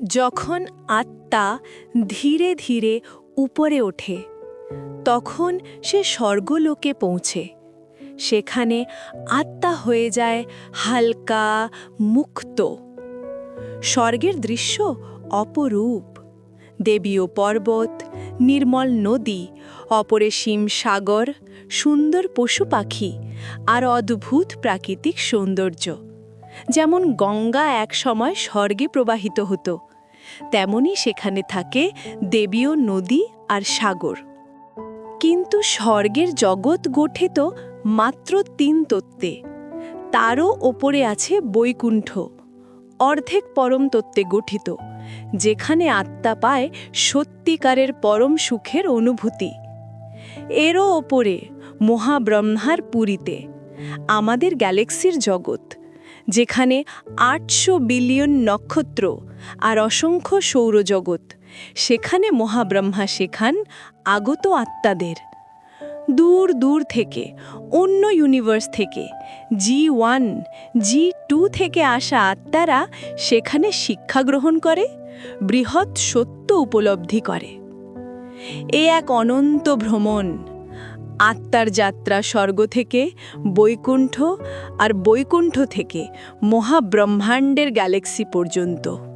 যখন আত্মা ধীরে ধীরে উপরে ওঠে, তখন সে স্বর্গলোকে পৌঁছে। সেখানে আত্মা হয়ে যায় হালকা, মুক্ত। স্বর্গের দৃশ্য অপরূপ। দেবীয় পর্বত, নির্মল নদী অপরিসীম সাগর, সুন্দর পশু পাখি আর অদ্ভুত প্রাকৃতিক সৌন্দর্য। যেমন গঙ্গা এক সময় স্বর্গে প্রবাহিত হতো, তেমনি সেখানে থাকে দেবীয় নদী আর সাগর। কিন্তু স্বর্গের জগৎ গঠিত মাত্র তিন তত্ত্বে, তারও ওপরে আছে বৈকুণ্ঠ, অর্ধেক পরম তত্ত্বে গঠিত, যেখানে আত্মা পায় সত্যিকারের পরম সুখের অনুভূতি। এরও ওপরে মহাব্রহ্মার পুরীতে, আমাদের গ্যালাক্সির জগৎ যেখানে আটশো বিলিয়ন নক্ষত্র আর অসংখ্য সৌরজগৎ। সেখানে মহাব্রহ্মা শেখান আগত আত্মাদের। দূর দূর থেকে, অন্য ইউনিভার্স থেকে জি ওয়ান জি টু থেকে আসা আত্মারা সেখানে শিক্ষা গ্রহণ করে, বৃহৎ সত্য উপলব্ধি করে। এ এক অনন্ত ভ্রমণ। আত্মার যাত্রা স্বর্গ থেকে বৈকুণ্ঠ আর বৈকুণ্ঠ থেকে মহাব্রহ্মাণ্ডের গ্যালাক্সি পর্যন্ত।